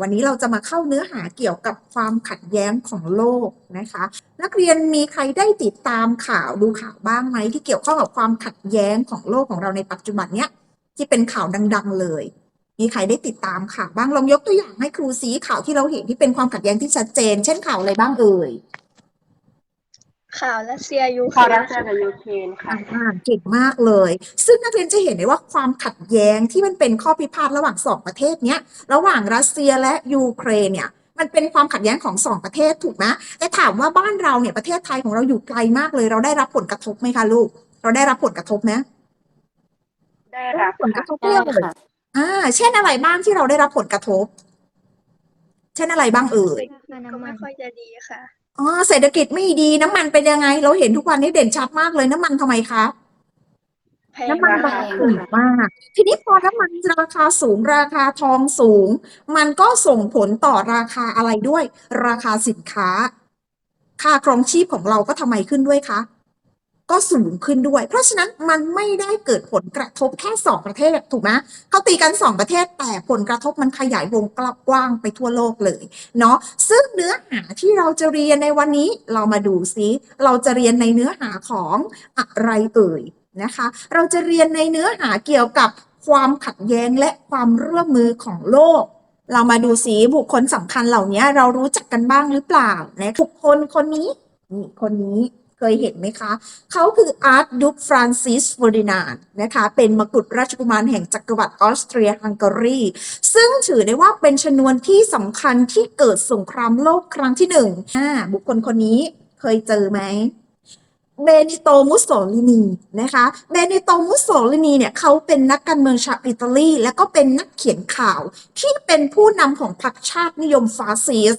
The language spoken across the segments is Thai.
วันนี้เราจะมาเข้าเนื้อหาเกี่ยวกับความขัดแย้งของโลกนะคะ นักเรียนมีใครได้ติดตามข่าวดูข่าวบ้างไหมที่เกี่ยวข้องกับความขัดแย้งของโลกของเราในปัจจุบันเนี้ยที่เป็นข่าวดัง ๆ เลย มีใครได้ติดตามข่าวบ้างลองยกตัวอย่างให้ครูซีข่าวที่เราเห็นที่เป็นความขัดแย้งที่ชัดเจน เช่นข่าวอะไรบ้างเอ่ย ข่าวรัสเซียยูเครข่าวรันสเซียกับยูเครนค่ะอ่าเก่งมากเลย ซึ่งนักเรียนจะเห็นได้ว่าความขัดแย้งที่มันเป็นข้อพิพาทระหว่างสองประเทศเนี้ยระหว่างรัสเซียและยูเครนเนี่ยมันเป็นความขัดแย้งของสองประเทศถูกไหมแต่ถามว่าบ้านเราเนี่ยประเทศไทยของเราอยู่ไกลมากเลย เราได้รับผลกระทบไหมคะลูก เราได้รับผลกระทบไหมได้รับผลกค่ะระทบเรื่องเลยอ่า เช่นอะไรบ้างที่เราได้รับผลกระทบ เช่นอะไรบ้างเอ่ยก็ไม่ค่อยจะดีค่ะ อ๋อเศรษฐกิจไม่ดีน้ำมันเป็นยังไง เราเห็นทุกวันนี้เด่นชัดมากเลยน้ำมันทำไมคะแพงน้ำมันมารากคาสูงมาก ทีนี้พอน้ำมันราคาสูงราคาทองสูง มันก็ส่งผลต่อราคาอะไรด้วย ราคาสินค้า ค่าครองชีพของเราก็ทำไมขึ้นด้วยคะ ก็สูงขึ้นด้วย เพราะฉะนั้นมันไม่ได้เกิดผลกระทบแค่สองประเทศถูกไหมเขาตีกันสองประเทศแต่ผลกระทบมันขยายวงกว้างไปทั่วโลกเลยเนาะซึ่งเนื้อหาที่เราจะเรียนในวันนี้เรามาดูซิเราจะเรียนในเนื้อหาของอะไรเอ่ยนะคะ เราจะเรียนในเนื้อหาเกี่ยวกับความขัดแย้งและความร่วมมือของโลกเรามาดูสีบุคคลสำคัญเหล่านี้เรารู้จักกันบ้างหรือเปล่านะบุคคลคนนี้นี่คนนี้ เคยเห็นไหมคะ เขาคืออาร์ตดุกฟรานซิสเฟอร์ดินานนะคะ เป็นมกุฎราชกุมารแห่งจักรวรรดิออสเตรียฮังการี ซึ่งถือได้ว่าเป็นชนวนที่สำคัญที่เกิดสงครามโลกครั้งที่หนึ่งบุคคลคนนี้เคยเจอไหมเบนิโตมุสโสลินีนะคะ เบนิโตมุสโสลินีเนี่ยเขาเป็นนักการเมืองชาวอิตาลี และก็เป็นนักเขียนข่าวที่เป็นผู้นำของพรรคชาตินิยมฟาสซิส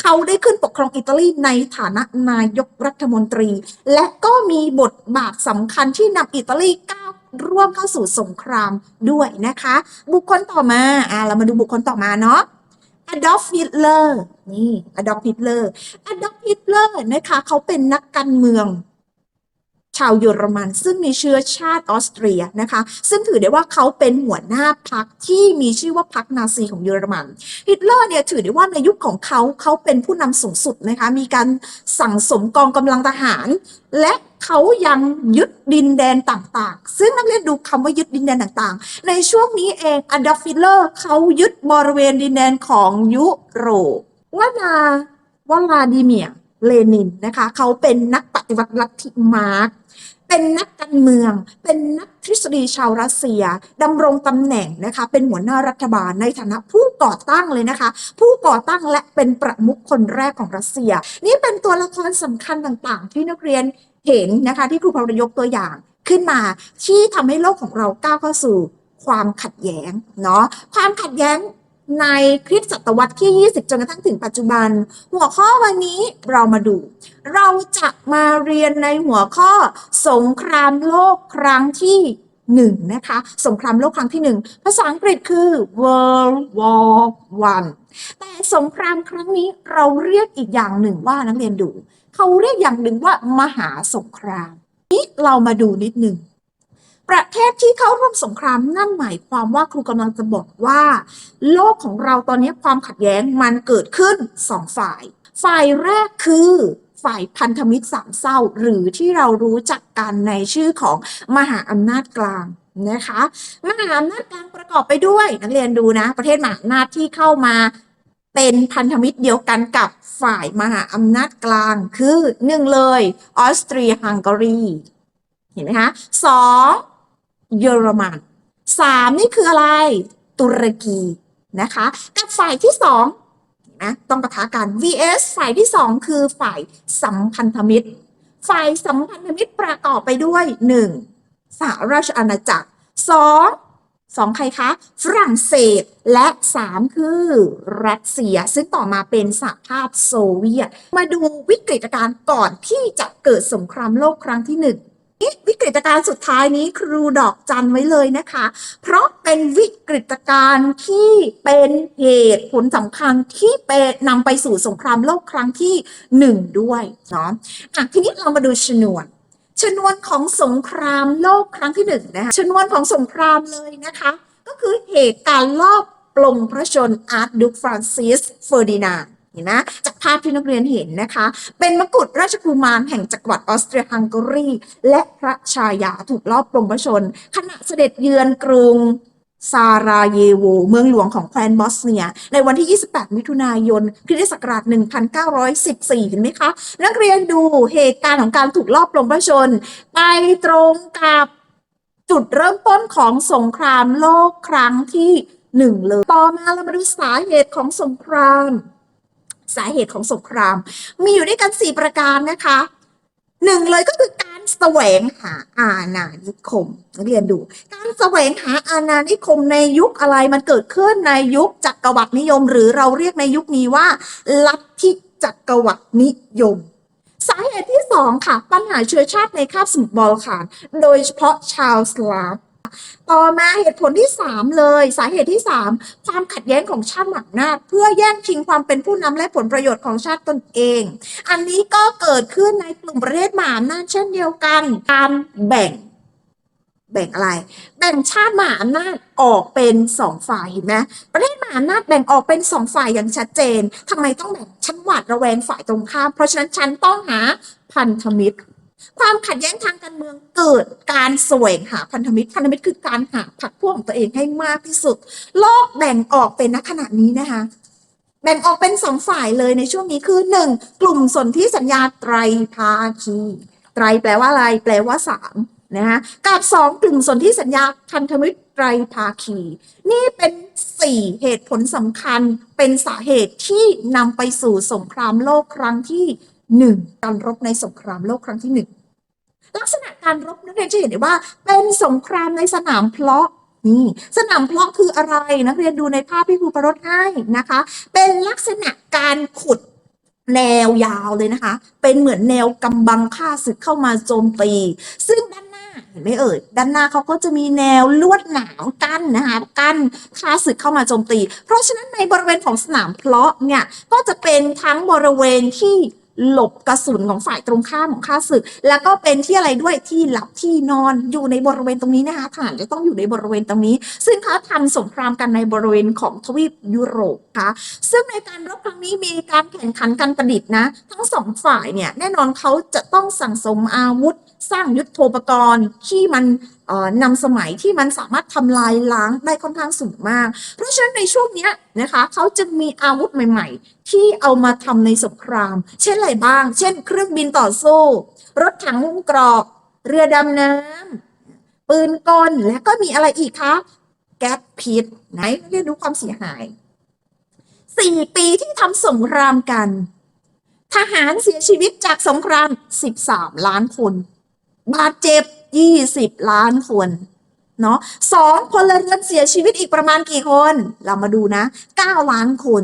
เขาได้ขึ้นปกครองอิตาลีในฐานะนายกรัฐมนตรี และก็มีบทบาทสำคัญที่นำอิตาลีก้าวร่วมเข้าสู่สงครามด้วยนะคะ บุคคลต่อมาอ่าเรามาดูบุคคลต่อมาเนาะอดอล์ฟฮิตเลอร์นี่อดอล์ฟฮิตเลอร์อดอล์ฟฮิตเลอร์นะคะเขาเป็นนักการเมือง ชาวเยอรมัน ซึ่งมีเชื้อชาติออสเตรียนะคะ ซึ่งถือได้ว่าเขาเป็นหัวหน้าพรรคที่มีชื่อว่าพรรคนาซีของเยอรมัน ฮิตเลอร์เนี่ยถือได้ว่าในยุคของเขาเขาเป็นผู้นำสูงสุดนะคะ มีการสั่งสมกองกำลังทหาร และเขายังยึดดินแดนต่างๆ ซึ่งนักเรียนดูคำว่ายึดดินแดนต่างๆ ในช่วงนี้เองอดอล์ฟฮิตเลอร์เขายึดบริเวณดินแดนของยุโรปวลาวลาดิเมียร์ เลนินนะคะ เขาเป็นนักปฏิวัติลัทธิมาร์กเป็นนักการเมือง เป็นนักทฤษฎีชาวรัสเซียดำรงตำแหน่งนะคะ เป็นหัวหน้ารัฐบาลในฐานะผู้ก่อตั้งเลยนะคะ ผู้ก่อตั้งและเป็นประมุขคนแรกของรัสเซีย นี่เป็นตัวละครสำคัญต่างๆ ที่นักเรียนเห็นนะคะ ที่ครูพรยกตัวอย่างขึ้นมา ที่ทำให้โลกของเราก้าวเข้าสู่ความขัดแย้งเนาะความขัดแย้ง ในคริสตศตวรรษที่ 20 จนกระทั่งถึงปัจจุบัน หัวข้อวันนี้เรามาดู เราจะมาเรียนในหัวข้อ สงครามโลกครั้งที่หนึ่งนะคะ สงครามโลกครั้งที่หนึ่งภาษาอังกฤษคือ World War One แต่สงครามครั้งนี้เราเรียกอีกอย่างหนึ่งว่านักเรียนดู เขาเรียกอย่างหนึ่งว่ามหาสงครามนี้เรามาดูนิดหนึ่ง ประเทศที่เข้าร่วมสงครามนั่นหมายความว่าครูกำลังจะบอกว่า โลกของเราตอนนี้ความขัดแย้งมันเกิดขึ้นสองฝ่าย ฝ่ายแรกคือฝ่ายพันธมิตรสามเศร้า หรือที่เรารู้จักกันในชื่อของมหาอำนาจกลางนะคะมหาอำนาจกลางประกอบไปด้วย นักเรียนดูนะ ประเทศมหาอำนาจที่เข้ามาเป็นพันธมิตรเดียวกันกับฝ่ายมหาอำนาจกลางคือหนึ่งเลยออสเตรียฮังการีเห็นไหมคะสอง เยอรมันสามนี่คืออะไร ตุรกีนะคะ กับฝ่ายที่สองนะต้องประทะกัน vs ฝ่ายที่สองคือฝ่ายสัมพันธมิตร ฝ่ายสัมพันธมิตรประกอบไปด้วยหนึ่งสหราชอาณาจักรสองสองใครคะ ฝรั่งเศสและสามคือรัสเซีย ซึ่งต่อมาเป็นสหภาพโซเวียต มาดูวิกฤตการณ์ก่อนที่จะเกิดสงครามโลกครั้งที่หนึ่ง วิกฤตการณ์สุดท้ายนี้ครูดอกจันไว้เลยนะคะ เพราะเป็นวิกฤตการณ์ที่เป็นเหตุผลสำคัญที่เป็นนำไปสู่สงครามโลกครั้งที่หนึ่งด้วยเนาะอะทีนี้เรามาดูชนวนชนวนของสงครามโลกครั้งที่หนึ่งนะคะชนวนของสงครามเลยนะคะ ก็คือเหตุการณ์ลอบปลงพระชนอาร์ตดุกฟรานซิสเฟอร์ดินาน ห็นนะจากภาพที่นักเรียนเห็นนะคะ เป็นมกุฎราชกุมารแห่งจักรวรรดิออสเตรียฮังการี และพระชายาถูกลอบปลงพระชน ขณะเสด็จเยือนกรุงซาราเยโว เมืองหลวงของแคว้นบอสเนีย ในวันที่ 28 มิถุนายนคริสตศักราช 1914 เห็นไหมคะ นักเรียนดูเหตุการณ์ของการถูกลอบปลงพระชน ไปตรงกับจุดเริ่มต้นของสงครามโลกครั้งที่หนึ่งเลย ต่อมาเรามาดูสาเหตุของสงคราม สาเหตุของสงคราม มีอยู่ด้วยกัน 4 ประการนะคะหนึ่งเลยก็คือการแสวงหาอาณานิคมนักเรียนดู การแสวงหาอาณานิคมในยุคอะไรมันเกิดขึ้นในยุคจักรวรรดินิยม หรือเราเรียกในยุคนี้ว่า ลัทธิจักรวรรดินิยม สาเหตุที่สองค่ะ ปัญหาเชื้อชาติในคาบสมุทรบอลข่าน โดยเฉพาะชาวสลาฟ ต่อมาเหตุผลที่ 3 เลย สาเหตุที่ 3 ความขัดแย้งของชาติหมากนาเพื่อแย่งชิงความเป็นผู้นำและผลประโยชน์ของชาติตนเอง อันนี้ก็เกิดขึ้นในกลุ่มประเทศมหาอำนาจเช่นเดียวกันการแบ่งแบ่งอะไร แบ่งชาติมหาอำนาจออกเป็นสองฝ่ายเห็นไหมประเทศมหาอำนาจแบ่งออกเป็นสองฝ่ายอย่างชัดเจนทำไมต้องแบ่ง ฉันหวาดระแวงฝ่ายตรงข้าม เพราะฉะนั้นฉันต้องหาพันธมิตร ความขัดแย้งทางการเมืองเกิดการแสวงหาพันธมิตรพันธมิตรคือการหาพรรคพวกของตัวเองให้มากที่สุด โลกแบ่งออกเป็นณขณะนี้นะคะแบ่งออกเป็นสองฝ่ายเลยในช่วงนี้คือหนึ่งกลุ่มสนธิสัญญาไตรภาคีไตรแปลว่าอะไร แปลว่าสามนะคะกับสองกลุ่มสนธิสัญญาพันธมิตรไตรภาคี นี่เป็นสี่เหตุผลสำคัญเป็นสาเหตุที่นำไปสู่สงครามโลกครั้งที่ หนึ่งการรบในสงครามโลกครั้งที่หนึ่งลักษณะการรบนักเรียนจะเห็นได้ว่า เป็นสงครามในสนามเพลาะนี่สนามเพลาะคืออะไรนักเรียนดูในภาพที่ครูประรดให้นะคะ เป็นลักษณะการขุดแนวยาวเลยนะคะ เป็นเหมือนแนวกำบังฆ่าศึกเข้ามาโจมตี ซึ่งด้านหน้าเห็นไหมเอ่ยด้านหน้าเขาก็จะมีแนวลวดหนามกั้นนะคะกั้นฆ่าศึกเข้ามาโจมตี เพราะฉะนั้นในบริเวณของสนามเพลาะเนี่ยก็จะเป็นทั้งบริเวณที่ หลบกระสุนของฝ่ายตรงข้ามของข้าศึก แล้วก็เป็นที่อะไรด้วยที่หลับที่นอนอยู่ในบริเวณตรงนี้นะคะฐานจะต้องอยู่ในบริเวณตรงนี้ ซึ่งเขาทำสงครามกันในบริเวณของทวีปยุโรปค่ะซึ่งในการรบครั้งนี้มีการแข่งขันกันประดิษฐ์นะ ทั้งสองฝ่ายเนี่ยแน่นอนเขาจะต้องสั่งสมอาวุธ สร้างยุทธโธปกรณ์ที่มันนำสมัยที่มันสามารถทำลายล้างได้ค่อนข้างสูงมาก เพราะฉะนั้นในช่วงนี้นะคะเขาจึงมีอาวุธใหม่ ๆ ที่เอามาทำในสงคราม เช่นอะไรบ้าง เช่น เครื่องบินต่อสู้ รถถังหุ้มกรอบเรือดำน้ำปืนกลและก็มีอะไรอีกคะแก๊สพิษไหนเรียนดูความเสียหายสี่ปีที่ทำสงครามกัน ทหารเสียชีวิตจากสงคราม 13 ล้านคน บาดเจ็บ 20 ล้านคนเนาะสองพลเรือนเสียชีวิตอีกประมาณกี่คน เรามาดูนะ 9 ล้านคน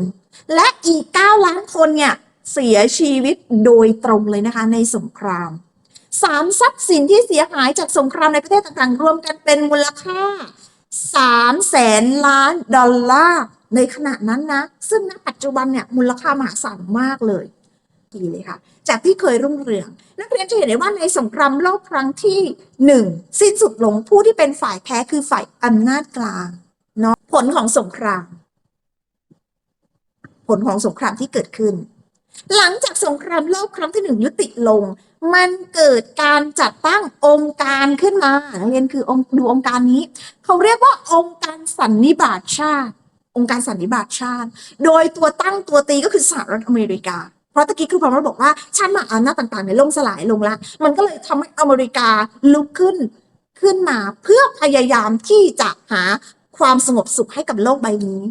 และอีก 9 ล้านคนเนี่ย เสียชีวิตโดยตรงเลยนะคะในสงครามสามทรัพย์สินที่เสียหายจากสงครามในประเทศต่างๆ รวมกันเป็นมูลค่า3แสนล้านดอลลาร์ในขณะนั้นนะ ซึ่งณปัจจุบันเนี่ยมูลค่ามหาศาลมากเลยีเลยค่ะ จากที่เคยรุ่งเรือง นักเรียนจะเห็นได้ว่าในสงครามโลกครั้งที่หนึ่งสิ้นสุดลงผู้ที่เป็นฝ่ายแพ้คือฝ่ายอำนาจกลางเนาะผลของสงคราม ผลของสงครามที่เกิดขึ้น หลังจากสงครามโลกครั้งที่หนึ่งยุติลง มันเกิดการจัดตั้งองค์การขึ้นมานักเรียนคือองค์ดูองค์การนี้ เขาเรียกว่าองค์การสันนิบาตชาติองค์การสันนิบาตชาติ โดยตัวตั้งตัวตีก็คือสหรัฐอเมริกา เพราะตะกี้คือพอเราบอกว่าชาติมหาอำนาจต่างๆในยล่มสลายลงละ มันก็เลยทำให้อเมริกาลุกขึ้นขึ้นมาเพื่อพยายามที่จะหาความสงบสุขให้กับโลกใบนี้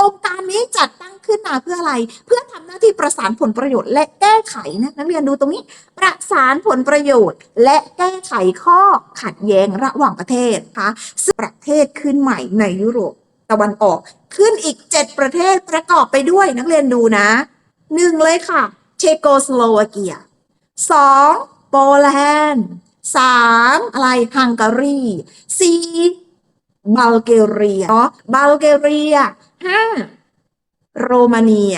องค์การนี้จัดตั้งขึ้นมาเพื่ออะไร เพื่อทำหน้าที่ประสานผลประโยชน์และแก้ไขนะนักเรียนดูตรงนี้ ประสานผลประโยชน์ และแก้ไขข้อขัดแย้งระหว่างประเทศนะคะซึ่งประเทศขึ้นใหม่ในยุโรปตะวันออกขึ้นอีก 7 ประเทศประกอบไปด้วยนักเรียนดูนะ หนึ่งเลยค่ะเชโกสโลวาเกียสองโปแลนด์สามอะไรฮังการีสี่บัลแกเรียเนาะบัลแกเรียห้าโรมาเนีย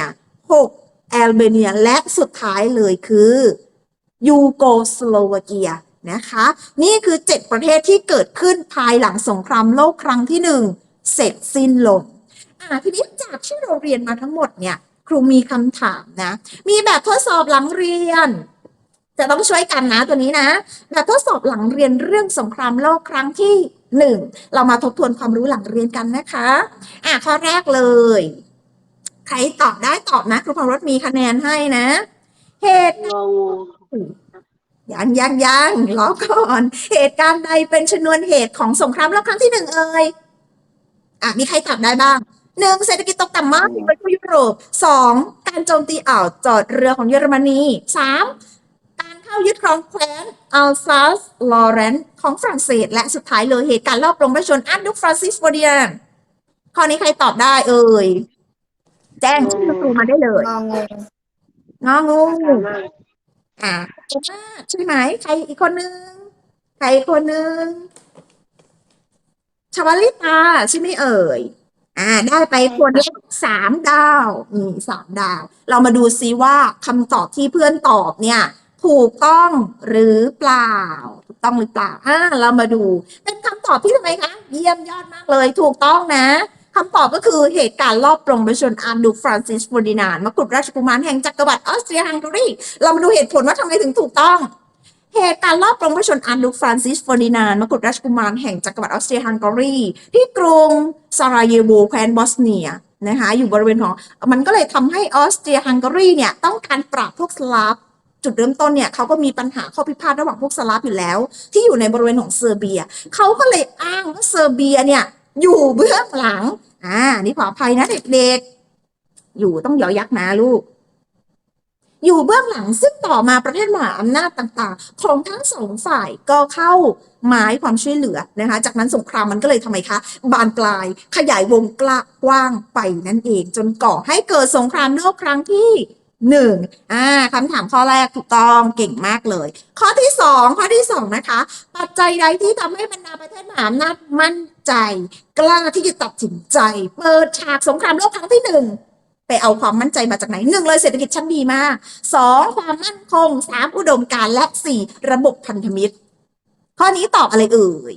หกแอลเบเนียและสุดท้ายเลยคือยูโกสโลวาเกียนะคะ นี่คือ 7 ประเทศที่เกิดขึ้นภายหลังสงครามโลกครั้งที่หนึ่งเสร็จสิ้นลง อ่าทีนี้จากที่เราเรียนมาทั้งหมดเนี่ย ครูมีคำถามนะ มีแบบทดสอบหลังเรียน จะต้องช่วยกันนะตัวนี้นะ แบบทดสอบหลังเรียนเรื่องสงครามโลกครั้งที่หนึ่งเรามาทบทวนความรู้หลังเรียนกันนะคะอะข้อแรกเลย ใครตอบได้ตอบนะ ครูพรรถมีคะแนนให้นะ เหตุยังยังยังรอก่อน เหตุการณ์ใดเป็นชนวนเหตุของสงครามโลกครั้งที่หนึ่งเอ่ยอะมีใครตอบได้บ้าง หนึ่งเศรษฐกิจตกต่ำมากในประเทศยุโรปสองการโจมตีอ่าวจอดเรือของเยอรมนีสามการเข้ายึดครองแคว้นอัลซาสลอเรนซ์ของฝรั่งเศส และสุดท้ายเลยเหตุการณ์รอบลงพระชนม์อาร์ดุกฟรานซิสโบเดียนข้อนี้ใครตอบได้เอ่ย แจ้งชื่อครูมาได้เลยงองูงองูสามารถอ่าเก่งมากใช่ไหมใครอีกคนนึงใครอีกคนนึงชวลิตาใช่ไหมเอ่ย อ่าได้ไปคนละสามดาวนี่สามดาว เรามาดูซิว่าคำตอบที่เพื่อนตอบเนี่ย ถูกต้องหรือเปล่า ถูกต้องหรือเปล่าอ่าเรามาดู เป็นคำตอบที่ทำไมคะ เยี่ยมยอดมากเลย ถูกต้องนะคำตอบก็คือเหตุการณ์รอบปรงประชนอาร์ดูฟรานซิสฟอร์ดินานด์มกุฎราชกุมารแห่งจักรวรรดิออสเตรียฮังการีเรามาดูเหตุผลว่าทำไมถึงถูกต้อง เหตุการณ์รอบปรงพระชนอันดุกฟรานซิสเฟอร์ดินานมกุฎราชกุมารแห่งจักรวรรดิออสเตรียฮังการี ที่กรุงซาราเยโวแคว้นบอสเนียนะคะอยู่บริเวณของมันก็เลยทำให้ออสเตรียฮังการีเนี่ยต้องการปราบพวกสลาฟจุดเริ่มต้นเนี่ยเขาก็มีปัญหาข้อพิพาทระหว่างพวกสลาฟอยู่แล้ว ที่อยู่ในบริเวณของเซอร์เบียเขาก็เลยอ้างว่าเซอร์เบียเนี่ยอยู่เบื้องหลังอ่านี่ขออภัยนะเด็กๆ อยู่ต้องยอยักษ์นะลูก อยู่เบื้องหลังซึ่งต่อมาประเทศมหาอำนาจต่างๆ ของทั้งสองฝ่ายก็เข้ามาให้ความช่วยเหลือนะคะ จากนั้นสงครามมันก็เลยทำไมคะ บานปลายขยายวงกว้างไปนั่นเอง จนก่อให้เกิดสงครามโลกครั้งที่หนึ่งอ่าคำถามข้อแรกถูกต้องเก่งมากเลย ข้อที่สองข้อที่สองนะคะ ปัจจัยใดที่ทำให้บรรดาประเทศมหาอำนาจมั่นใจ กล้าที่จะตัดสินใจ เปิดฉากสงครามโลกครั้งที่หนึ่ง ไปเอาความมั่นใจมาจากไหนหนึ่งเลยเศรษฐกิจชั้นดีมากสองความมั่นคงสามอุดมการณ์และสี่ระบบพันธมิตร ข้อนี้ตอบอะไรเอ่ย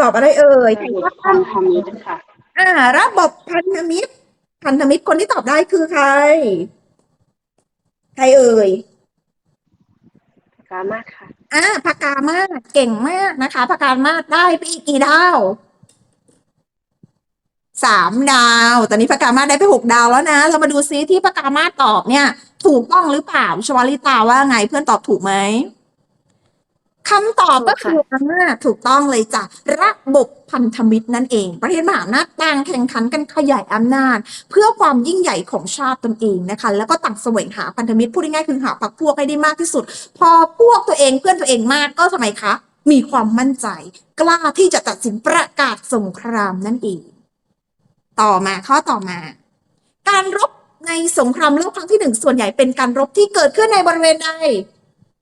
ตอบอะไรเอ่ยระบบพันธมิตรค่ะอ่า ระบบพันธมิตร พันธมิตรคนที่ตอบได้คือใคร ใครเอ่ยสามารถค่ะอ่าพากามาศเก่งมากนะคะพากามาศได้ไปอีกกี่ดาว สามดาว ตอนนี้พากามาศได้ไปหกดาวแล้วนะ เรามาดูซิที่พากามาศตอบเนี่ย ถูกต้องหรือเปล่าชวลิตาว่าไงเพื่อนตอบถูกไหมคำตอบก็คือว่าถูกต้องเลยจ้ะระบบพันธมิตรนั่นเอง ประเทศมหาอำนาจต่างแข่งขันกันขยายอำนาจ เพื่อความยิ่งใหญ่ของชาติตนเองนะคะ แล้วก็ต่างแสวงหาพันธมิตรพูดง่ายๆคือหาพรรคพวกให้ได้มากที่สุด พอพวกตัวเองเพื่อนตัวเองมากก็ทำไมคะ มีความมั่นใจ กล้าที่จะตัดสินประกาศสงครามนั่นเอง ต่อมาข้อต่อมา การรบในสงครามโลกครั้งที่หนึ่งส่วนใหญ่เป็นการรบที่เกิดขึ้นในบริเวณใด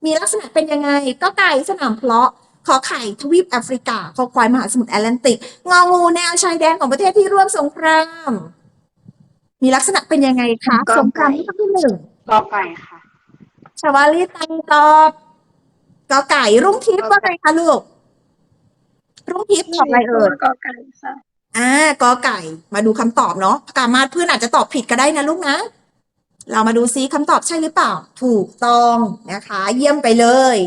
มีลักษณะเป็นยังไง ก็ไก่สนามเพลาะขอไข่ทวีปแอฟริกาขอควายมหาสมุทรแอตแลนติก งองูแนวชายแดนของประเทศที่ร่วมสงคราม มีลักษณะเป็นยังไงคะกอไก่สงครามโลกครั้งที่หนึ่งกอไก่ค่ะ ชวาลิตังตอบกอไก่รุ่งทิพย์ว่าไงคะลูกรุ่งทิพย์ตอบอะไรเอ่ยกอไก่ค่ะอ่า กอไก่ มาดูคำตอบเนาะพกามาศเพื่อนอาจจะตอบผิดก็ได้นะลูกนะ เรามาดูซิคำตอบใช่หรือเปล่า ถูกต้องนะคะ เยี่ยมไปเลย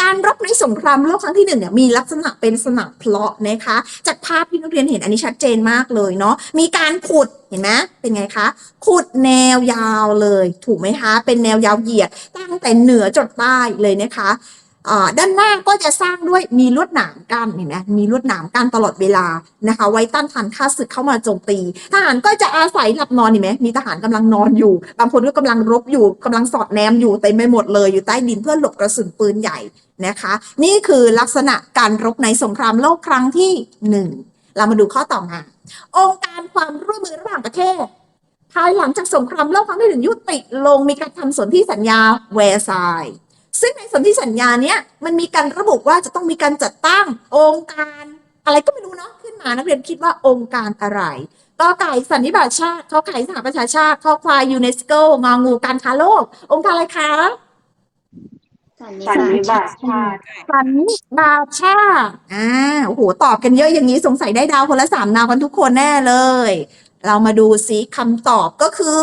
การรบในสงครามโลกครั้งที่หนึ่งเนี่ยมีลักษณะเป็นสนามเพลาะนะคะ จากภาพที่นักเรียนเห็นอันนี้ชัดเจนมากเลยเนาะมีการขุดเห็นไหมเป็นไงคะ ขุดแนวยาวเลย ถูกไหมคะ เป็นแนวยาวเหยียดตั้งแต่เหนือจดใต้เลยนะคะ ด้านหน้าก็จะสร้างด้วยมีลวดหนามกั้นเห็นไหมมีลวดหนามกั้นตลอดเวลานะคะ ไว้ต้านทานข้าศึกเข้ามาโจมตี ทหารก็จะอาศัยหลับนอนเห็นไหมมีทหารกำลังนอนอยู่ บางคนก็กำลังรบอยู่กำลังสอดแนมอยู่เต็มไปหมดเลยอยู่ใต้ดินเพื่อหลบกระสุนปืนใหญ่นะคะ นี่คือลักษณะการรบในสงครามโลกครั้งที่หนึ่งเรามาดูข้อต่อมา องค์การความร่วมมือระหว่างประเทศภายหลังจากสงครามโลกครั้งที่หนึ่งยุติลงมีการทำสนธิสัญญาแวร์ซายน์ ซึ่งในสนธิสัญญาเนี้ยมันมีการระบุว่าจะต้องมีการจัดตั้งองค์การอะไรก็ไม่รู้เนาะขึ้นมานักเรียนคิดว่าองค์การอะไรก็ไก่สันนิบาตชาติข้อไข่สหประชาชาติข้อควายยูเนสโกงองูการค้าโลก องค์การอะไรคะสันนิสันนิบาตชาติสันนิบาตชาติอ่าโอ้โหตอบกันเยอะอย่างนี้สงสัยได้ดาวคนละสามดาวกันทุกคนแน่เลย เรามาดูซิคำตอบก็คือ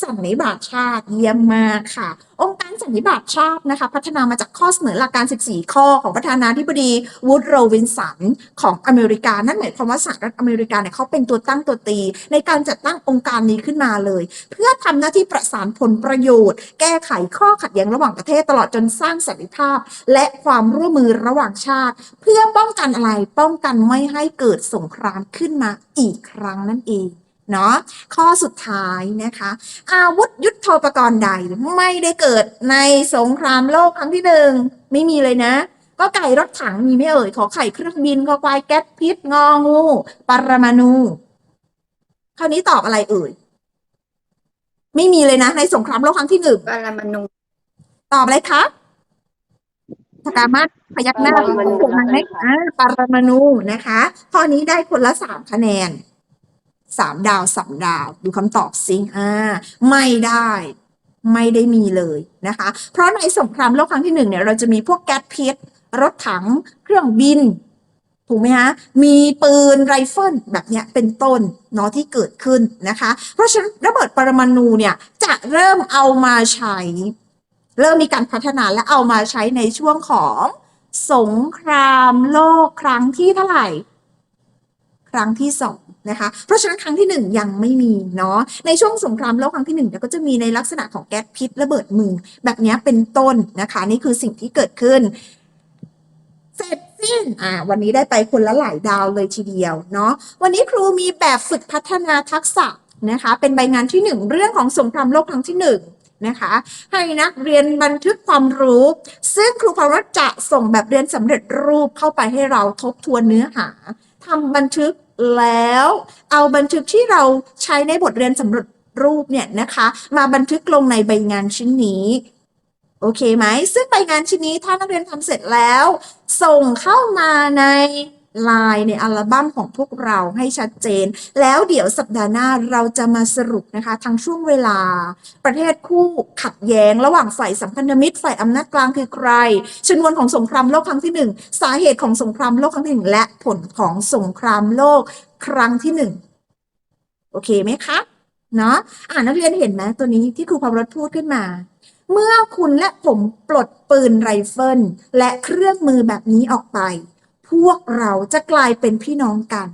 สันนิบาตชาติเยี่ยมมากค่ะ องค์การสันนิบาตชาตินะคะ พัฒนามาจากข้อเสนอหลักการ 14 ข้อของประธานาธิบดีวูดโรวินสันของอเมริกา นั่นหมายความว่าสหรัฐอเมริกาเนี่ยเขาเป็นตัวตั้งตัวตี ในการจัดตั้งองค์การนี้ขึ้นมาเลย เพื่อทำหน้าที่ประสานผลประโยชน์ แก้ไขข้อขัดแย้งระหว่างประเทศตลอดจนสร้างสันติภาพ และความร่วมมือระหว่างชาติ เพื่อป้องกันอะไรป้องกันไม่ให้เกิดสงครามขึ้นมาอีกครั้งนั่นเอง เนาะข้อสุดท้ายนะคะ อาวุธยุทโธปกรณ์ใดไม่ได้เกิดในสงครามโลกครั้งที่หนึ่งไม่มีเลยนะก็ไก่รถถังมีไม่เอ่ยขอไข่เครื่องบินกอควายแก๊สพิษงองูปรมาณูคราวนี้ตอบอะไรเอ่ยไม่มีเลยนะ ในสงครามโลกครั้งที่หนึ่งปรมาณูตอบอะไรคะสกามาศพยักหน้าปรมาณูถูกไหมอ่าปรมาณูนะคะข้อนี้ได้คนละสามคะแนน สามดาวสามดาว ดูคำตอบซิอ่าไม่ได้ไม่ได้มีเลยนะคะ เพราะในสงครามโลกครั้งที่หนึ่งเนี่ยเราจะมีพวกแก๊สพิษรถถังเครื่องบิน ถูกไหมฮะ มีปืนไรเฟิลแบบเนี้ยเป็นต้นเนาะที่เกิดขึ้นนะคะ เพราะฉะนั้นระเบิดปรมาณูเนี่ยจะเริ่มเอามาใช้ เริ่มมีการพัฒนาและเอามาใช้ในช่วงของสงครามโลกครั้งที่เท่าไหร่ ครั้งที่สอง นะคะ เพราะฉะนั้นครั้งที่หนึ่งยังไม่มีเนาะ ในช่วงสงครามโลกครั้งที่หนึ่งก็จะมีในลักษณะของแก๊สพิษระเบิดมือ แบบนี้เป็นต้นนะคะ นี่คือสิ่งที่เกิดขึ้น เสร็จสิ้นอ่าวันนี้ได้ไปคนละหลายดาวเลยทีเดียวเนาะ วันนี้ครูมีแบบฝึกพัฒนาทักษะนะคะ เป็นใบงานที่หนึ่งเรื่องของสงครามโลกครั้งที่หนึ่งนะคะให้นักเรียนบันทึกความรู้ ซึ่งครูพาวรัตจะส่งแบบเรียนสำเร็จรูปเข้าไปให้เราทบทวนเนื้อหาทำบันทึก แล้วเอาบันทึกที่เราใช้ในบทเรียนสำรวจรูปเนี่ยนะคะ มาบันทึกลงในใบงานชิ้นนี้โอเคไหม ซึ่งใบงานชิ้นนี้ถ้านักเรียนทำเสร็จแล้ว ส่งเข้ามาใน ลน์ในอัลบั้มของพวกเราให้ชัดเจน แล้วเดี๋ยวสัปดาห์หน้าเราจะมาสรุปนะคะทั้งช่วงเวลา ประเทศคู่ขัดแย้ง ระหว่างฝ่ายสัมพันธมิตร ฝ่ายอำนาจกลางคือใคร ชนวนของสงครามโลกครั้งที่หนึ่งสาเหตุของสงครามโลกครั้งที่หนึ่งและผลของสงครามโลกครั้งที่หนึ่งโอเคไหมคะเนาะอ่านักเรียนเห็นไหมตัวนี้ที่ครูพรถพูดขึ้นมาเมื่อคุณและผมปลดปืนไรเฟิลและเครื่องมือแบบนี้ออกไป พวกเราจะกลายเป็นพี่น้องกัน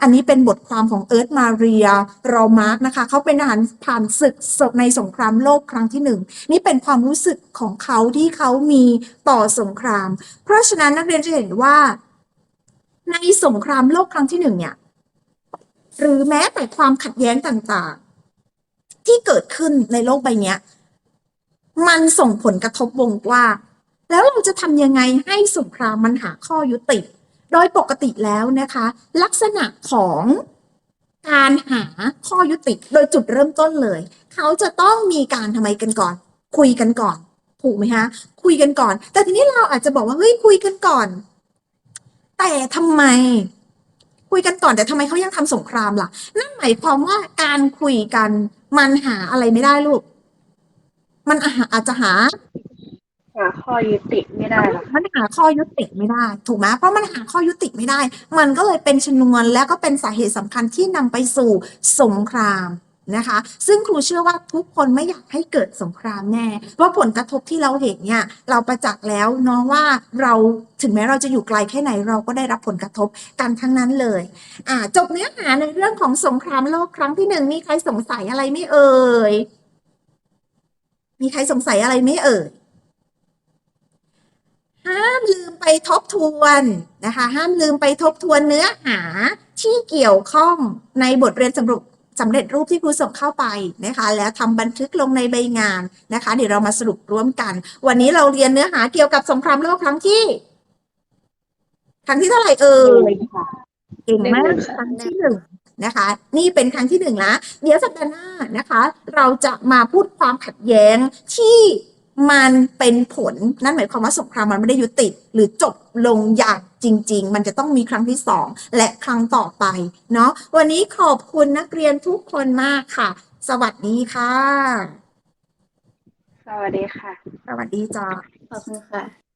อันนี้เป็นบทความของเอิร์ธมาเรียรอมาร์กนะคะเขาเป็นทหารผ่านศึกในสงครามโลกครั้งที่หนึ่งนี่เป็นความรู้สึกของเขาที่เขามีต่อสงคราม เพราะฉะนั้นนักเรียนจะเห็นว่า ในสงครามโลกครั้งที่หนึ่งเนี่ยหรือแม้แต่ความขัดแย้งต่างๆ ที่เกิดขึ้นในโลกใบเนี้ยมันส่งผลกระทบวงกว้าง แล้วเราจะทำยังไงให้สงครามมันหาข้อยุติ โดยปกติแล้วนะคะ ลักษณะของการหาข้อยุติโดยจุดเริ่มต้นเลย เขาจะต้องมีการทำไมกันก่อน คุยกันก่อน ถูกไหมคะคุยกันก่อน แต่ทีนี้เราอาจจะบอกว่าเฮ้ยคุยกันก่อน แต่ทำไมคุยกันก่อนแต่ทำไมเขายังทำสงครามล่ะ นั่นหมายความว่าการคุยกันมันหาอะไรไม่ได้ลูก มันอาจอาจจะหา หาข้อยุติไม่ได้หรอกมันหาข้อยุติไม่ได้ ถูกไหมเพราะมันหาข้อยุติไม่ได้ มันก็เลยเป็นชนวนและก็เป็นสาเหตุสำคัญที่นำไปสู่สงครามนะคะ ซึ่งครูเชื่อว่าทุกคนไม่อยากให้เกิดสงครามแน่เพราะผลกระทบที่เราเห็นเนี่ยเราประจักษ์แล้วเนาะว่าเราถึงแม้เราจะอยู่ไกลแค่ไหนเราก็ได้รับผลกระทบกันทั้งนั้นเลยอ่าจบเนื้อหาในเรื่องของสงครามโลกครั้งที่หนึ่งมีใครสงสัยอะไรไม่เอ่ยมีใครสงสัยอะไรไม่เอ่ย ห้ามลืมไปทบทวนนะคะ ห้ามลืมไปทบทวนเนื้อหาที่เกี่ยวข้องในบทเรียนสำเร็จสำเร็จรูปที่ครูส่งเข้าไปนะคะ แล้วทำบันทึกลงในใบงานนะคะ เดี๋ยวเรามาสรุปร่วมกัน วันนี้เราเรียนเนื้อหาเกี่ยวกับสงครามโลกครั้งที่ ครั้งที่เท่าไหร่เอ่ยค่ะเก่งมากหนึ่งคค่ะรั้งที่หนึ่งนะคะ นี่เป็นครั้งที่หนึ่งละเดี๋ยวสัปดาห์หน้านะคะ เราจะมาพูดความขัดแย้งที่ มันเป็นผลนั่นหมายความว่าสงครามมันไม่ได้ยุติหรือจบลงอย่างจริง ๆ มันจะต้องมีครั้งที่สองและครั้งต่อไปเนาะวันนี้ขอบคุณนักเรียนทุกคนมากค่ะ สวัสดีค่ะ สวัสดีค่ะ สวัสดีจ้าขอบคุณค่ะ